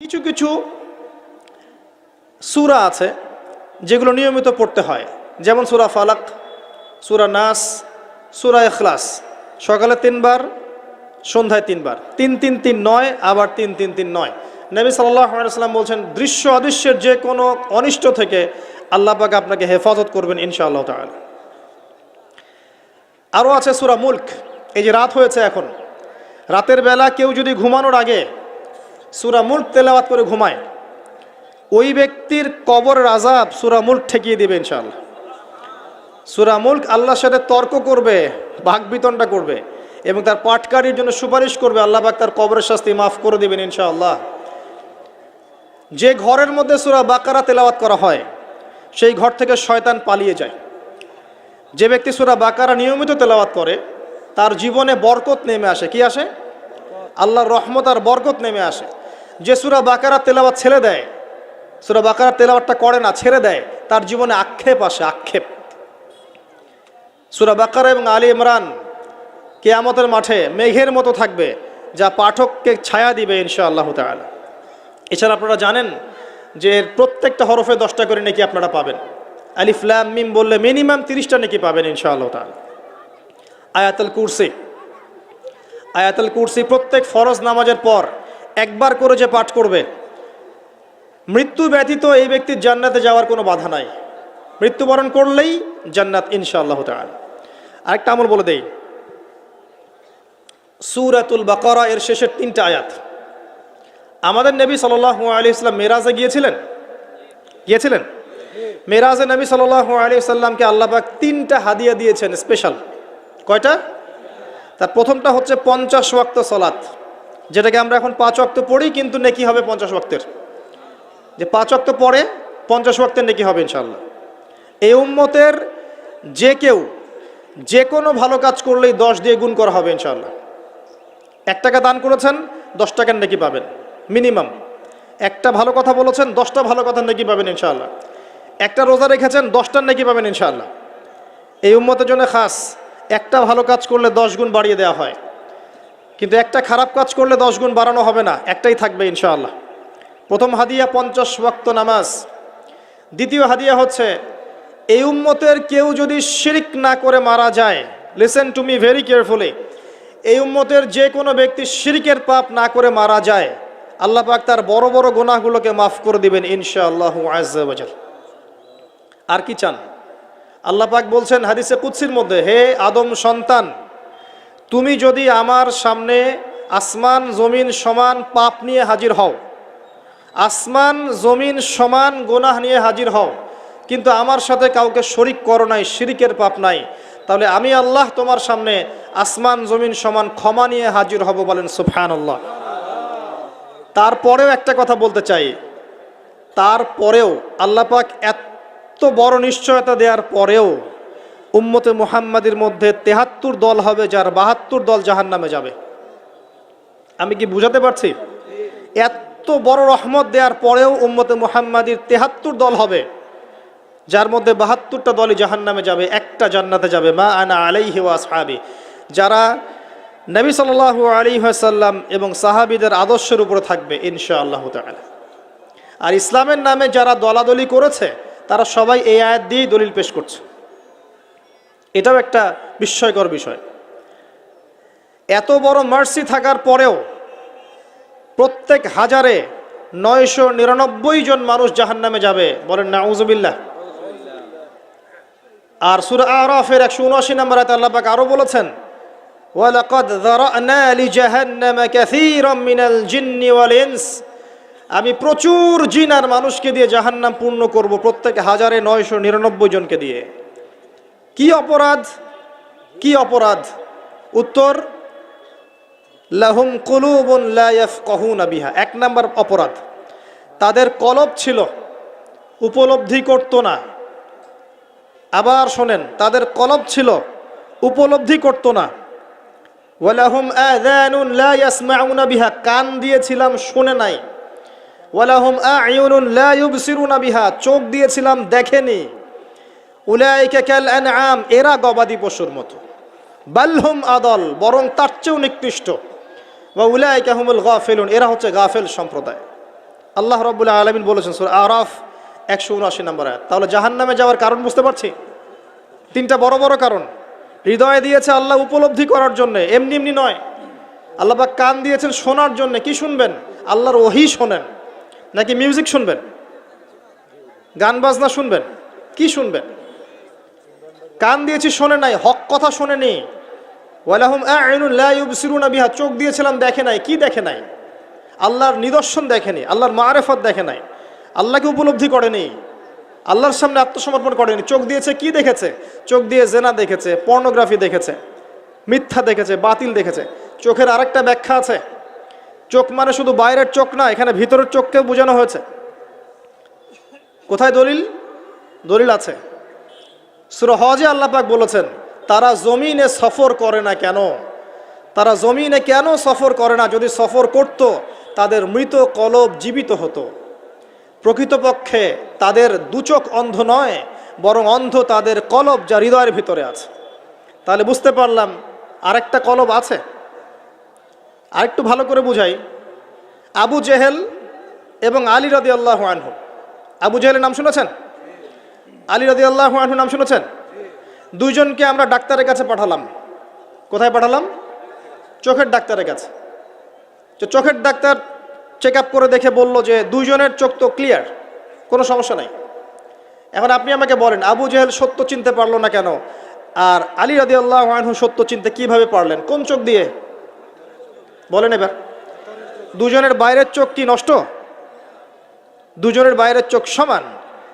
কিছু কিছু সুরা আছে যেগুলো নিয়মিত পড়তে হয়। যেমন সুরা ফালাক, সুরা নাস, সূরা এখলাস সকালে তিনবার, সন্ধ্যায় তিনবার। তিন তিন তিন নয়, আবার তিন তিন তিন নয়। নবী সাল্লাম বলছেন, দৃশ্য অদৃশ্যের যে কোনো অনিষ্ট থেকে আল্লাহ আপনাকে হেফাজত করবেন ইনশাআল্লাহ তাআলা। আরও আছে সুরা মুল্ক। এই যে রাত হয়েছে এখন। রাতের বেলা কেউ যদি ঘুমানোর আগে সূরা মুল্ক তেলাওয়াত করে ঘুমায়। ওই ব্যক্তির কবর রাজাব সূরা মুল্ক ঠেকিয়ে দেবে সূরা মুল্ক আল্লাহর সাথে তর্ক করবে ভাগ বিতনটা করবে এবং তার পাটকারীর জন্য সুপারিশ করবে, আল্লাহ তার কবরের শাস্তি মাফ করে দেবেন ইনশাআল্লাহ। যে ঘরের মধ্যে সুরা বাকারা তেলাওয়াত করা হয়, সেই ঘর থেকে শয়তান পালিয়ে যায়। যে ব্যক্তি সুরা বাকারা নিয়মিত তেলাওয়াত করে, তার জীবনে বরকত নেমে আসে। কি আসে? আল্লাহর রহমত আর বরকত নেমে আসে। যে সুরা বাকারা তেলাওয়াত ছেড়ে দেয়, সুরা বাকারা তেলাওয়াতটা করে না, ছেড়ে দেয়, তার জীবনে আক্ষেপ আসে, আক্ষেপ। সুরা বাকারা এবং আলী ইমরান কেয়ামতের মাঠে মেঘের মতো থাকবে, যা পাঠককে ছায়া দিবে ইনশাআল্লাহ তাআলা। এছাড়া আপনারা জানেন যে প্রত্যেকটা হরফে দশটা করে নাকি আপনারা পাবেন। আলিফ, লাম, মিম বললে মিনিমাম তিরিশটা নাকি পাবেন ইনশাআল্লাহ তাআলা। আয়াতুল কুরসি। আয়াতুল কুরসি প্রত্যেক ফরজ নামাজের পর একবার করে যে পাঠ করবে, মৃত্যু ব্যতীত এই ব্যক্তির জান্নাতে যাওয়ার কোনো বাধা নাই। মৃত্যুবরণ করলেই জান্নাত ইনশাআল্লাহ তাআলা। আরেকটা আমল বলে দেই। সুরাতুল বাকরা এর শেষের তিনটা আয়াত। আমাদের নবী সাল্লাহ আলী ইসলাম মেরাজে গিয়েছিলেন? গিয়েছিলেন? মেরাজে নবী সাল্লাহ আলী সাল্লামকে আল্লাহবাক তিনটা হাদিয়া দিয়েছেন স্পেশাল। কয়টা? তার প্রথমটা হচ্ছে পঞ্চাশ ওয়াক্ত সলাত, যেটাকে আমরা এখন পাঁচ ওয়াক্ত পড়ি, কিন্তু নেকি হবে পঞ্চাশ ওয়াক্তের। যে পাঁচ ওয়াক্ত পরে পঞ্চাশ ওয়াক্তের নেকি হবে ইনশাল্লাহ এই উম্মতের যে কেউ যে কোনো ভালো কাজ করলেই দশ দিয়ে গুণ করা হবে ইনশাল্লাহ এক টাকা দান করেছেন, দশ টাকার নাকি পাবেন, মিনিমাম। একটা ভালো কথা বলেছেন, দশটা ভালো কথা নাকি পাবেন ইনশাল্লাহ একটা রোজা রেখেছেন, দশটার নাকি পাবেন ইনশাল্লাহ এই উম্মতের জন্য খাস একটা ভালো কাজ করলে দশ গুণ বাড়িয়ে দেওয়া হয়। কিন্তু একটা খারাপ কাজ করলে দশ গুণ বাড়ানো হবে না, একটাই থাকবে ইনশাআল্লাহ। প্রথম হাদিয়া পঞ্চাশ ওয়াক্ত নামাজ। দ্বিতীয় হাদিয়া হচ্ছে, এই উম্মতের কেউ যদি শিরিক না করে মারা যায় listen to me very carefully এই উম্মতের যে কোনো ব্যক্তি শিরিকের পাপ না করে মারা যায়, আল্লাহ পাক তার বড় বড় গোনাগুলোকে মাফ করে দিবেন ইনশাআল্লাহ আজ্জাল আর কি চান? আল্লাহ পাক বলছেন হাদিসে কুৎসির মধ্যে, হে আদম সন্তান, তুমি যদি আমার সামনে আসমান, জমিন সমান পাপ নিয়ে হাজির হও, আসমান, জমিন সমান গোনাহ নিয়ে হাজির হও, কিন্তু আমার সাথে কাউকে শরিক করো নাই, শিরিকের পাপ নাই, তাহলে আমি আল্লাহ তোমার সামনে আসমান, জমিন সমান ক্ষমা নিয়ে হাজির হব বলেন সুফহান আল্লাহ তারপরেও একটা কথা বলতে চাই, তারপরেও আল্লাহ পাক এত বড় নিশ্চয়তা দেওয়ার পরেও উম্মতে মুহাম্মাদির মধ্যে তেহাত্তর দল হবে যার বাহাত্তর দল জাহান নামে যাবে। আমি কি বুঝাতে পারছি? এত বড় রহমত দেওয়ার পরেও উম্মতে মুহাম্মাদির তেহাত্তর দল হবে, যার মধ্যে বাহাত্তরটা দলই জাহান নামে যাবে, একটা জান্নাতে যাবে। মা আনা আলাইহি ওয়া আসহাবি। যারা নবী সাল্লাল্লাহু আলাইহি ওয়াসাল্লাম এবং সাহাবীদের আদর্শের উপরে থাকবে, ইনশাআল্লাহ তাআলা। আর ইসলামের নামে যারা দলাদলি করেছে তারা সবাই এই আয়াত দিয়েই দলিল পেশ করছে। এটাও একটা বিস্ময়কর বিষয়। এত বড় মার্সি থাকার পরেও প্রত্যেক হাজারে নয়শো নিরানব্বই জন মানুষ জাহান নামে যাবে। বলেন নাউজুবিল্লাহ আর সুর আরফের একশো উনআশি নম্বর আয়াতে আল্লাহ পাক আরও বলেছেন, ওয়ালাকাদ যারানা লিজাহান্নামা কাসীরাম মিনাল জিন্নি ওয়াল ইনস। আমি প্রচুর জিন আর মানুষকে দিয়ে জাহান্নাম পূর্ণ করব প্রত্যেকে হাজারে নয়শো নিরানব্বই জনকে দিয়ে। কি অপরাধ? কি অপরাধ? উত্তর, লাহুম কুলুবুন লা ইয়াফকাহুনা বিহা। এক নাম্বার অপরাধ, তাদের কলব ছিল, উপলব্ধি করতো না। আবার শোনেন, তাদের কলব ছিল, উপলব্ধি করতো না। ওয়ালাহুম আযানুন লা ইয়াসমাউনা বিহা। কান দিয়েছিলাম, শুনে নাই। ওয়ালাহুম আ'য়ুনুন লা ইউবসিরুনা বিহা, চোখ দিয়েছিলাম দেখেনি। উলাইকা কাল আনআম, এরা গবাদি পশুর মতো। বালহুম আদল, বরং তার চেয়েও নিকৃষ্ট। ওয়া উলাইকা হুমুল গাফিলুন, এরা হচ্ছে গাফেল সম্প্রদায়। আল্লাহ রব্বুল্লাহ আলমিন বলেছেন, সুর আরাফ, একশো উনআশি নম্বর তাহলে জাহান নামে যাওয়ার কারণ বুঝতে পারছি? তিনটা বড় বড় কারণ। হৃদয়ে দিয়েছে আল্লাহ উপলব্ধি করার জন্য, এমনি এমনি নয়। আল্লাহ কান দিয়েছেন শোনার জন্য, কি শুনবেন? আল্লাহর ওহি শোনেন। নাকি মিউজিক শুনবেন? গান বাজনা শুনবেন? কি শুনবেন? কান দিয়েছি শোনে নাই, হক কথা লা ইউবসিরুনা বিহা, চোখ দিয়েছিলাম দেখে নাই, কি দেখে নাই? আল্লাহর নিদর্শন দেখেনি আল্লাহর মারেফত দেখে নাই। আল্লাহকে উপলব্ধি করেনি আল্লাহর সামনে আত্মসমর্পণ করেনি চোখ দিয়েছে কি দেখেছে? চোখ দিয়ে জেনা দেখেছে, পর্নোগ্রাফি দেখেছে, মিথ্যা দেখেছে, বাতিল দেখেছে। চোখের আরেকটা ব্যাখ্যা আছে। চোখ মানে শুধু বাইরের চোখ না, এখানে ভিতরের চোখকে বোঝানো হয়েছে। কোথায় দলিল? দলিল আছে। সুর হজে আল্লাহ বলেছেন, তারা জমিনে সফর করে না কেন? তারা জমিনে কেন সফর করে না? যদি সফর করত, তাদের মৃত কলব জীবিত হতো। প্রকৃতপক্ষে তাদের দুচোখ অন্ধ নয়, বরং অন্ধ তাদের কলব যা হৃদয়ের ভিতরে আছে। তাহলে বুঝতে পারলাম আরেকটা কলব আছে। আরেকটু ভালো করে বুঝাই। আবু জেহেল এবং আলী রদি আল্লাহ আনহু। আবু জেহেলের নাম শুনেছেন? আলী রদি আল্লাহ আনহু নাম শুনেছেন? দুইজনকে আমরা ডাক্তারের কাছে পাঠালাম। কোথায় পাঠালাম? চোখের ডাক্তারের কাছে। তো চোখের ডাক্তার চেক আপ করে দেখে বলল যে দুইজনের চোখ তো ক্লিয়ার, কোনো সমস্যা নাই। এখন আপনি আমাকে বলেন, আবু জেহেল সত্য চিনতে পারল না কেন? আর আলী রাদি আল্লাহ আনহু সত্য চিনতে কীভাবে পারলেন? কোন চোখ দিয়ে? বলেন এবার। দুজনের বাইরের চোখ কি নষ্ট? দুজনের বাইরের চোখ সমান।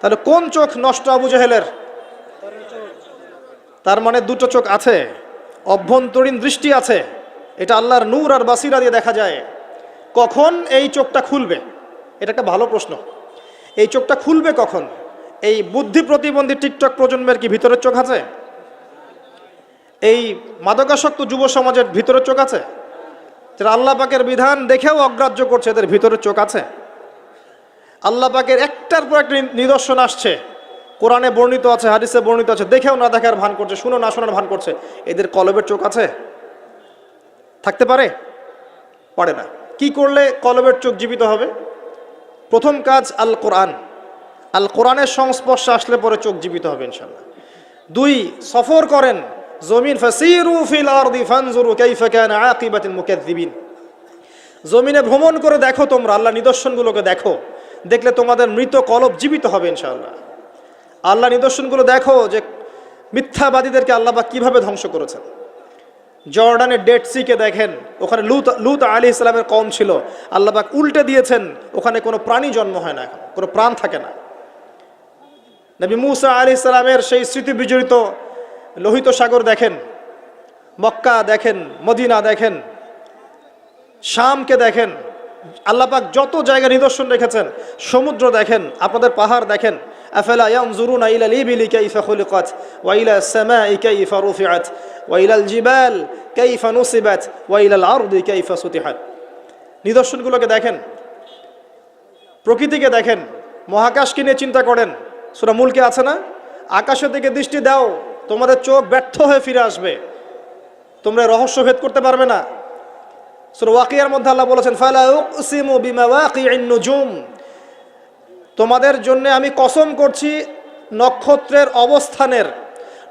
তাহলে কোন চোখ নষ্ট আবু জেহেলের? তার মানে দুটো চোখ আছে। অভ্যন্তরীণ দৃষ্টি আছে। এটা আল্লাহর নূর আর বাসিরা দিয়ে দেখা যায়। কখন এই চোখটা খুলবে? এটা একটা ভালো প্রশ্ন। এই চোখটা খুলবে কখন? এই বুদ্ধি প্রতিবন্ধী টিকটক প্রজন্মের কি ভিতরের চোখ আছে? এই মাদকাসক্ত যুব সমাজের ভিতরের চোখ আছে? যারা আল্লাহ পাকের বিধান দেখেও অগ্রাহ্য করছে, এদের ভিতরের চোখ আছে। আল্লাহ পাকের একটার পর একটা নিদর্শন আসছে। কোরআনে বর্ণিত আছে, হাদিসে বর্ণিত আছে। দেখেও না দেখার ভান করছে শুনো না শোনার ভান করছে। এদের কলবের চোখ আছে? থাকতে পারে? পারে না। কি করলে কলবের চোখ জীবিত হবে? প্রথম কাজ আল কোরআন আল কোরআনের সংস্পর্শে আসলে পরে চোখ জীবিত হবে ইনশাল্লাহ দুই, সফর করেন। জমিন ফাসিরু ফিল আরদি ফানজুরু কাইফা কানা আকিবাতুল মুকাজ্জিবিন জমিনে ভ্রমণ করে দেখো তোমরা, আল্লাহ নিদর্শনগুলোকে দেখো। দেখলে তোমাদের মৃত কলব জীবিত হবে ইনশাআল্লাহ। আল্লাহ নিদর্শনগুলো দেখো যে মিথ্যাবাদীদেরকে আল্লাহ বা কীভাবে ধ্বংস করেছেন। জর্ডানের ডেড সিকে দেখেন, ওখানে লুত লুত আলী ইসলামের কম ছিল। আল্লাহবাক উল্টে দিয়েছেন, ওখানে কোনো প্রাণী জন্ম হয় না এখন, কোনো প্রাণ থাকে না। নবী মুসা আলী ইসলামের সেই স্মৃতি বিজড়িত লোহিত সাগর দেখেন, মক্কা দেখেন, মদিনা দেখেন, শামকে দেখেন আল্লাপাক যত জায়গা নিদর্শন রেখেছেন, সমুদ্র দেখেন, আপনাদের পাহাড় দেখেন, আফেলা নিদর্শনগুলোকে দেখেন, প্রকৃতিকে দেখেন, মহাকাশকে নিয়ে চিন্তা করেন, সুরা মূলকে আছে না? আকাশের দিকে দৃষ্টি দাও তোমাদের চোখ ব্যর্থ হয়ে ফিরে আসবে। তোমরা রহস্য ভেদ করতে পারবে না। সুর ওয়াকিয়ার মধ্যে আল্লাহ বলেছেন, ফালা উকসিমু বিমাওয়াকিন নুজুম। তোমাদের জন্য আমি কসম করছি নক্ষত্রের অবস্থানের,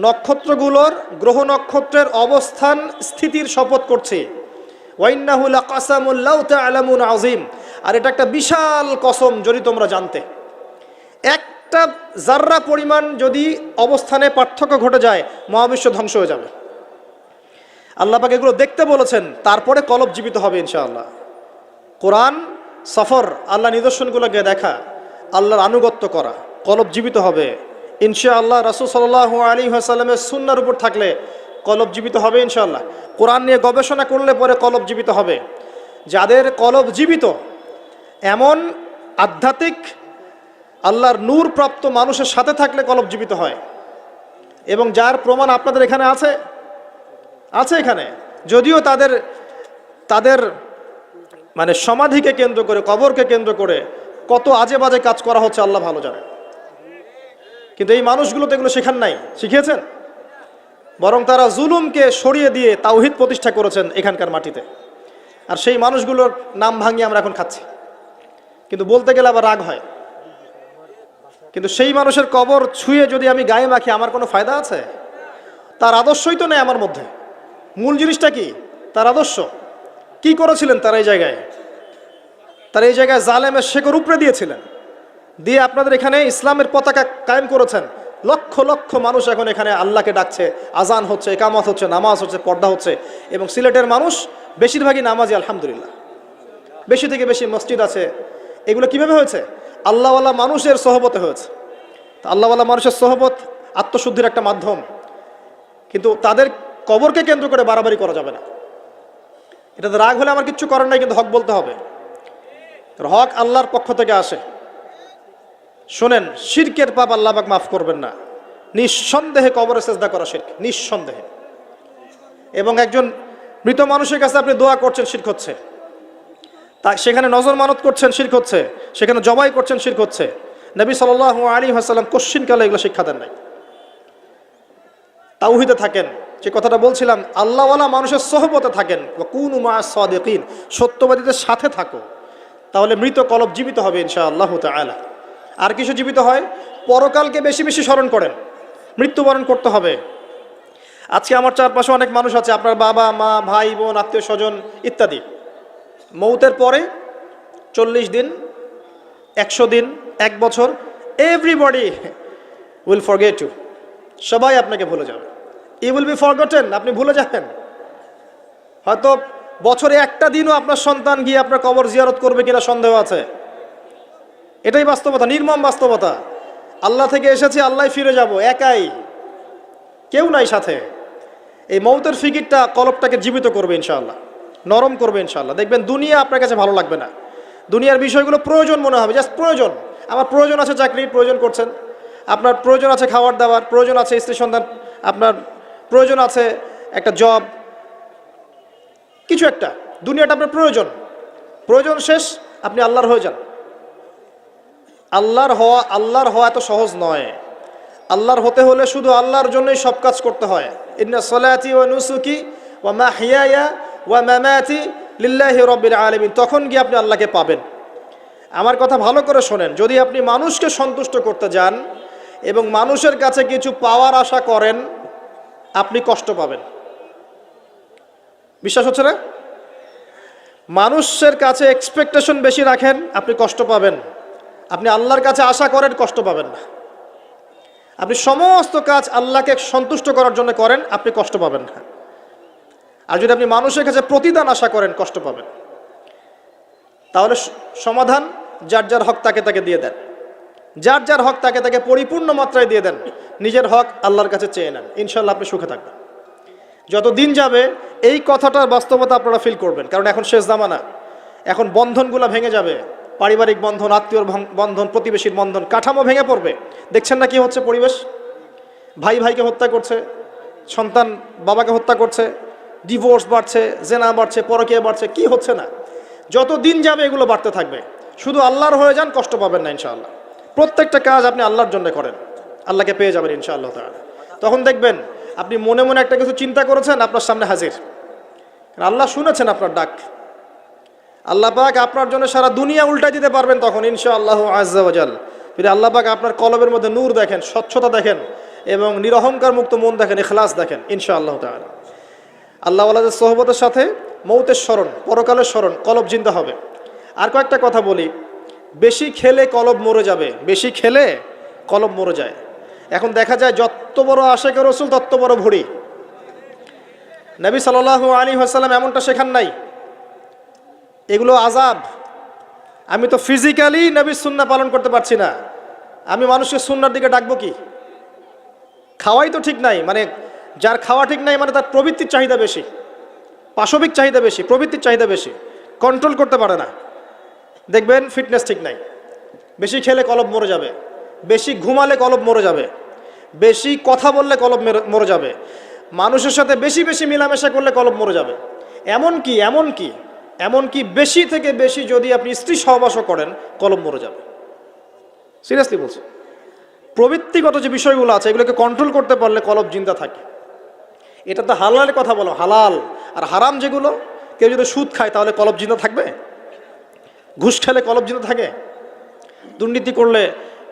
নক্ষত্রগুলোর, গ্রহ নক্ষত্রের অবস্থান, স্থিতির শপথ করছি। আজিম আর এটা একটা বিশাল কসম যদি তোমরা জানতে। একটা জাররা পরিমাণ যদি অবস্থানে পার্থক্য ঘটে যায়, মহাবিশ্ব ধ্বংস হয়ে যাবে। আল্লাহ পাক এগুলো দেখতে বলেছেন, তারপরে কলব জীবিত হবে ইনশাআল্লাহ। কোরআন, সফর, আল্লাহ নিদর্শনগুলোকে দেখা, আল্লাহর আনুগত্য করা, কলব জীবিত হবে। ইনশাআল্লাহ রাসুল সাল্লাহ আলী আসাল্লামের সুন্নার উপর থাকলে কলব জীবিত হবে ইনশাআল্লাহ। কোরআন নিয়ে গবেষণা করলে পরে কলব জীবিত হবে। যাদের কলব জীবিত, এমন আধ্যাত্মিক আল্লাহর নূর প্রাপ্ত মানুষের সাথে থাকলে কলব জীবিত হয়। এবং যার প্রমাণ আপনাদের এখানে আছে আছে এখানে। যদিও তাদের তাদের মানে সমাধিকে কেন্দ্র করে, কবরকে কেন্দ্র করে কত আজে বাজে কাজ করা হচ্ছে, আল্লাহ ভালো জানে। কিন্তু এই মানুষগুলো তো এগুলো শেখান নাই। শিখিয়েছেন? বরং তারা জুলুমকে সরিয়ে দিয়ে তাওহিদ প্রতিষ্ঠা করেছেন এখানকার মাটিতে। আর সেই মানুষগুলোর নাম ভাঙিয়ে আমরা এখন খাচ্ছি। কিন্তু বলতে গেলে আবার রাগ হয়। কিন্তু সেই মানুষের কবর ছুঁয়ে যদি আমি গায়ে মাখি, আমার কোনো ফায়দা আছে? তার আদর্শই তো নেই আমার মধ্যে। মূল জিনিসটা কি? তার আদর্শ। কি করেছিলেন তারা এই জায়গায়? তারা এই জায়গায় জালেমের শেকর উপরে দিয়েছিলেন। দিয়ে আপনাদের এখানে ইসলামের পতাকা কায়েম করেছেন। লক্ষ লক্ষ মানুষ এখন এখানে আল্লাহকে ডাকছে। আজান হচ্ছে, একামত হচ্ছে, নামাজ হচ্ছে, পর্দা হচ্ছে এবং সিলেটের মানুষ বেশিরভাগই নামাজি, আলহামদুলিল্লাহ। বেশি থেকে বেশি মসজিদ আছে। এগুলো কীভাবে হয়েছে? আল্লাহওয়ালা মানুষের সহবতে হয়েছে। তা আল্লাহওয়ালা মানুষের সহবত আত্মশুদ্ধির একটা মাধ্যম। কিন্তু তাদের কবরকে কেন্দ্র করে বাড়াবাড়ি করা যাবে না। এটাতে রাগ হলে আমার কিচ্ছু করার নাই, কিন্তু হক বলতে হবে। হক আল্লাহর পক্ষ থেকে আসে। শোনেন, শিরকের পাপ আল্লাহ পাক মাফ করবেন না। নিঃসন্দেহে কবরে চেষ্টা করা শিরক, নিঃসন্দেহে। এবং একজন মৃত মানুষের কাছে আপনি দোয়া করছেন, শিরক হচ্ছে। তা সেখানে নজর মানত করছেন, শিরক হচ্ছে। সেখানে জবাই করছেন, শিরক হচ্ছে। নবী সাল আলী হাসাল্লাম কোশ্চিন কালে এগুলো শিক্ষা দেন নাই। তাওহিদে থাকেন। যে কথাটা বলছিলাম, আল্লাহওয়ালা মানুষের সহবতে থাকেন। কোন উমা সত্যবাদীদের সাথে থাকো। তাহলে মৃত কলব জীবিত হবে ইনশা আল্লাহ তালা আর কিছু জীবিত হয়? পরকালকে বেশি বেশি স্মরণ করেন। মৃত্যুবরণ করতে হবে। আজকে আমার চারপাশে অনেক মানুষ আছে, আপনার বাবা, মা, ভাই, বোন, আত্মীয় স্বজন, ইত্যাদি। মৌতের পরে চল্লিশ দিন, একশো দিন, এক বছর এভরিবডি উইল ফরগেট ইউ সবাই আপনাকে ভুলে যাবে। ই উইল বি ফরগটেন আপনি ভুলে যাবেন। হয়তো বছরে একটা দিনও আপনার সন্তান গিয়ে আপনার কবর জিয়ারত করবে কিনা সন্দেহ আছে। এটাই বাস্তবতা, নির্মম বাস্তবতা। আল্লাহ থেকে এসেছি আল্লাহ ফিরে যাব, একাই। কেউ নাই সাথে। এই মৌতের ফিকিরটা কলপটাকে জীবিত করবে ইনশাআল্লাহ। নরম করবে ইনশাআল্লাহ। দেখবেন দুনিয়া আপনার কাছে ভালো লাগবে না। দুনিয়ার বিষয়গুলো প্রয়োজন মনে হবে, জাস্ট প্রয়োজন। আমার প্রয়োজন আছে চাকরির প্রয়োজন করছেন। আপনার প্রয়োজন আছে খাবার দাবার প্রয়োজন আছে স্ত্রী সন্তান, আপনার প্রয়োজন আছে একটা জব কিছু একটা। দুনিয়াটা আপনার প্রয়োজন। প্রয়োজন শেষ, আপনি আল্লাহর হয়ে যান। আল্লাহর হওয়া আল্লাহর হওয়া এত সহজ নয়। আল্লাহর হতে হলে শুধু আল্লাহর জন্যই সব কাজ করতে হয়। ইন্না সলাতি ও নুসুকি ও মা হিয়া ওয়া মামাতি লিল্লাহি রব্বিল আলমিন, তখন গিয়ে আপনি আল্লাহকে পাবেন। আমার কথা ভালো করে শোনেন, যদি আপনি মানুষকে সন্তুষ্ট করতে যান এবং মানুষের কাছে কিছু পাওয়ার আশা করেন, আপনি কষ্ট পাবেন। বিশ্বাস হচ্ছে না? মানুষের কাছে এক্সপেকটেশন বেশি রাখেন, আপনি কষ্ট পাবেন। আপনি আল্লাহর কাছে আশা করেন, কষ্ট পাবেন না। আপনি সমস্ত কাজ আল্লাহকে সন্তুষ্ট করার জন্য করেন, আপনি কষ্ট পাবেন না। আর যদি আপনি মানুষের কাছে প্রতিদান আশা করেন, কষ্ট পাবেন। তাহলে সমাধান যার যার হক তাকে তাকে দিয়ে দেন। যার যার হক তাকে তাকে পরিপূর্ণ মাত্রায় দিয়ে দেন। নিজের হক আল্লাহর কাছে চেয়ে নেন। ইনশাল্লাহ আপনি সুখে থাকবেন। যত দিন যাবে, এই কথাটার বাস্তবতা আপনারা ফিল করবেন। কারণ এখন শেষ জামানা। এখন বন্ধনগুলো ভেঙে যাবে। পারিবারিক বন্ধন, আত্মীয়র বন্ধন, প্রতিবেশীর বন্ধন, কাঠামো ভেঙে পড়বে। দেখছেন না কি হচ্ছে পরিবেশ? ভাই ভাইকে হত্যা করছে, সন্তান বাবাকে হত্যা করছে। ডিভোর্স বাড়ছে, জেনা বাড়ছে, পরকীয়া বাড়ছে, কি হচ্ছে না? যত দিন যাবে এগুলো বাড়তে থাকবে। শুধু আল্লাহর হয়ে যান, কষ্ট পাবেন না ইনশাআল্লাহ। প্রত্যেকটা কাজ আপনি আল্লাহর জন্য করেন। আল্লাহকে পেয়ে যাবেন ইনশাআল্লাহ তাআলা। তখন দেখবেন, আপনি মনে মনে একটা কিছু চিন্তা করেছেন, আপনার সামনে হাজির। আল্লাহ শুনেছেন আপনার ডাক। আল্লাহ পাক আপনার জন্য সারা দুনিয়া উল্টা দিতে পারবেন তখন ইনশা আল্লাহ আজাল যদি আল্লাহ পাক আপনার কলবের মধ্যে নূর দেখেন, স্বচ্ছতা দেখেন, এবং নিরহংকার মুক্ত মন দেখেন এখলাস দেখেন ইনশা আল্লাহ আল্লাহ আল্লাহদের সহবতের সাথে মৌতের স্মরণ, পরকালের স্মরণ, কলব জিন্দা হবে। আর কয়েকটা কথা বলি। বেশি খেলে কলব মরে যাবে, বেশি খেলে কলব মরে যায়। এখন দেখা যায় যত বড় আশেকের রসুল, তত বড় ভুড়ি। নবী সাল আলী হাসাল্লাম এমনটা শেখান নাই। এগুলো আজাব আমি তো ফিজিক্যালি নবীর সুন্না পালন করতে পারছি না। আমি মানুষকে সুন্নার দিকে ডাকবো কি? খাওয়াই তো ঠিক নাই। মানে যার খাওয়া ঠিক নাই মানে তার প্রবৃত্তির চাহিদা বেশি, পাশবিক চাহিদা বেশি, প্রবৃত্তির চাহিদা বেশি কন্ট্রোল করতে পারে না। দেখবেন ফিটনেস ঠিক নাই। বেশি খেলে কলব মরে যাবে, বেশি ঘুমালে কলব মরে যাবে, বেশি কথা বললে কলব মেরে- যাবে, মানুষের সাথে বেশি বেশি মেলামেশা করলে কলব মরে যাবে। এমন কি এমন কি এমন কি বেশি থেকে বেশি যদি আপনি স্ত্রী সহবাসও করেন, কলব মরে যাবে। সিরিয়াসলি বলছি। প্রবৃত্তিগত যে বিষয়গুলো আছে, এগুলোকে কন্ট্রোল করতে পারলে কলব জিন্দা থাকে। এটা তো হালালের কথা বলো, হালাল। আর হারাম যেগুলো, কেউ যদি সুদ খায়, তাহলে কলব জিন্দা থাকবে? ঘুষ খেলে কলব জিন্দা থাকে? দুর্নীতি করলে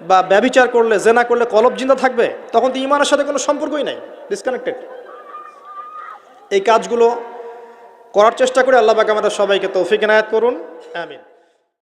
বা ব্যবিচার করলে, জেনা করলে কলব জিন্দা থাকবে? তখন তো ইমানের সাথে কোনো সম্পর্কই নাই ডিসকানেক্টেড এই কাজগুলো করার চেষ্টা করে আল্লাহ পাক আমাদের সবাইকে তৌফিক এনায়াত করুন, আমিন।